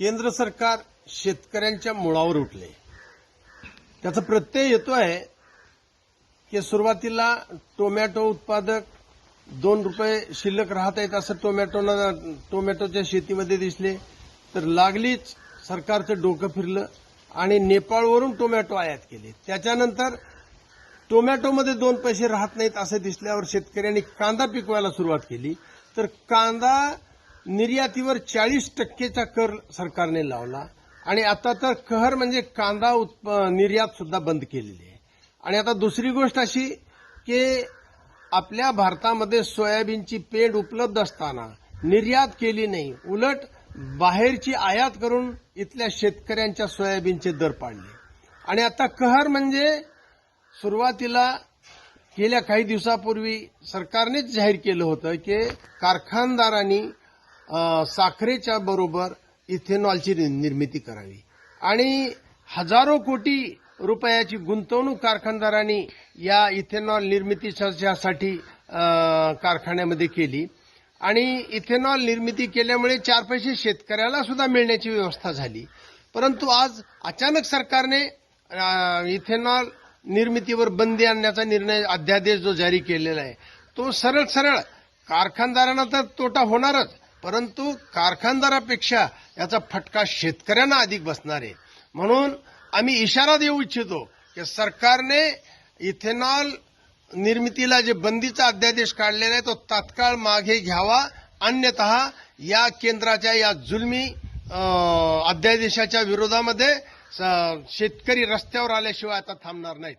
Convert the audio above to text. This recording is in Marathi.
केंद्र सरकार शेतकऱ्यांच्या मुळावर उठले. त्याचा प्रत्यय येतो आहे की सुरुवातीला टोमॅटो उत्पादक दोन रुपये शिल्लक राहत आहेत असं टोमॅटोला टोमॅटोच्या शेतीमध्ये दिसले. तर लागलीच सरकारचं डोकं फिरलं आणि नेपाळवरून टोमॅटो आयात केले. त्याच्यानंतर टोमॅटोमध्ये दोन पैसे राहत नाहीत असं दिसल्यावर शेतकऱ्यांनी कांदा पिकवायला सुरुवात केली. तर कांदा निर्यातीवर चाळीस टक्केचा कर सरकारने लावला. आणि आता तर कहर म्हणजे कांदा उत्प निर्यात सुद्धा बंद केलेली आहे. आणि आता दुसरी गोष्ट अशी की आपल्या भारतामध्ये सोयाबीनची पेंड उपलब्ध असताना निर्यात केली नाही उलट बाहेरची आयात करून इथल्या शेतकऱ्यांच्या सोयाबीनचे दर पाडले. आणि आता कहर म्हणजे सुरुवातीला गेल्या काही दिवसापूर्वी सरकारनेच जाहीर केलं होतं की कारखानदारांनी साखरेच्या बरोबर इथेनॉलची निर्मिती करावी. आणि हजारो कोटी रुपयाची गुंतवणूक कारखानदारांनी या इथेनॉल निर्मितीसाठी कारखान्यामध्ये केली. आणि इथेनॉल निर्मिती केल्यामुळे चार पैसे शेतकऱ्याला सुद्धा मिळण्याची व्यवस्था झाली. परंतु आज अचानक सरकारने इथेनॉल निर्मितीवर बंदी आणण्याचा निर्णय अध्यादेश जो जारी केलेला आहे तो सरळ सरळ कारखानदारांना तर तोटा होणारच परंतु कारखानदारापेक्षा याचा फटका शेतकऱ्यांना अधिक बसणार आहे. म्हणून आम्ही इशारा देऊ इच्छितो की सरकारने इथेनॉल निर्मितीला जे बंदीचा अध्यादेश काढलेला आहे तो तात्काळ मागे घ्यावा. अन्यतः या केंद्राच्या या जुलमी अध्यादेशाच्या विरोधामध्ये स- शेतकरी रस्त्यावर आल्याशिवाय आता थांबणार नाहीत.